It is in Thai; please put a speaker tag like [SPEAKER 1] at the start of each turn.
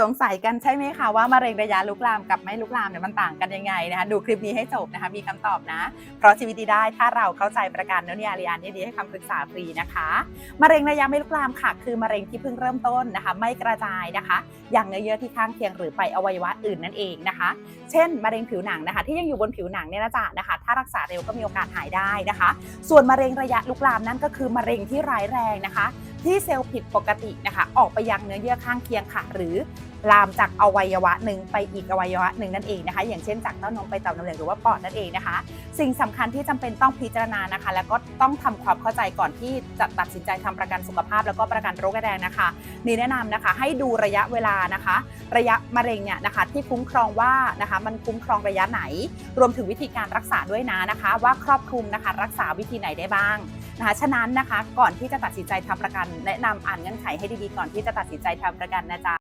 [SPEAKER 1] สงสัยกันใช่ไหมคะว่ามะเร็งระยะลุกลามกับไม่ลุกลามเนี่ยมันต่างกันยังไงนะคะดูคลิปนี้ให้จบนะคะมีคำตอบนะ เพราะชีวิตดีได้ถ้าเราเข้าใจประกันนนยาเรียนดีให้คำปรึกษาฟรีนะคะมะเร็งระยะไม่ลุกลามค่ะ คือมะเร็งที่เพิ่งเริ่มต้นนะคะ ไม่กระจายนะคะ อย่างเนื้อเยื่อที่ข้างเคียงหรือไปอวัยวะอื่นนั่นเองนะคะ เช่นมะเร็งผิวหนังนะคะ ที่ยังอยู่บนผิวหนังเนี่ยนะจ๊ะนะคะ ถ้ารักษาเร็วก็มีโอกาสหายได้นะคะ ส่วนมะเร็งระยะลุกลามนั่นก็คือมะเร็งที่ร้ายแรงนะคะ ที่เซลล์ผิดปกตินะคะ ออกไปยังเนื้อเยื่อข้างเคียงค่ะ หรือลามจากอวัยวะหนึ่งไปอีกอวัยวะหนึ่งนั่นเองนะคะ อย่างเช่นจากเต้านมไปเต่านมเหลืองหรือว่าปอดนั่นเองนะคะ สิ่งสำคัญที่จำเป็นต้องพิจารณานะคะ แล้วก็ต้องทำความเข้าใจก่อนที่จะตัดสินใจทำประกันสุขภาพ แล้วก็ประกันโรคร้ายแรงนะคะนี่แนะนำนะคะ ให้ดูระยะเวลานะคะ ระยะมะเร็งเนี่ยนะคะ ที่คุ้มครองว่านะคะ มันคุ้มครองระยะไหน รวมถึงวิธีการรักษาด้วยนะนะคะ ว่าครอบคลุมนะคะ รักษาวิธีไหนได้บ้าง นะคะฉะนั้นนะคะก่อนที่จะตัดสินใจทำประกันแนะนำอ่านเงื่อนไขให้ดีๆก่อนที่จะตัดสินใจทำประกันนะจ๊ะ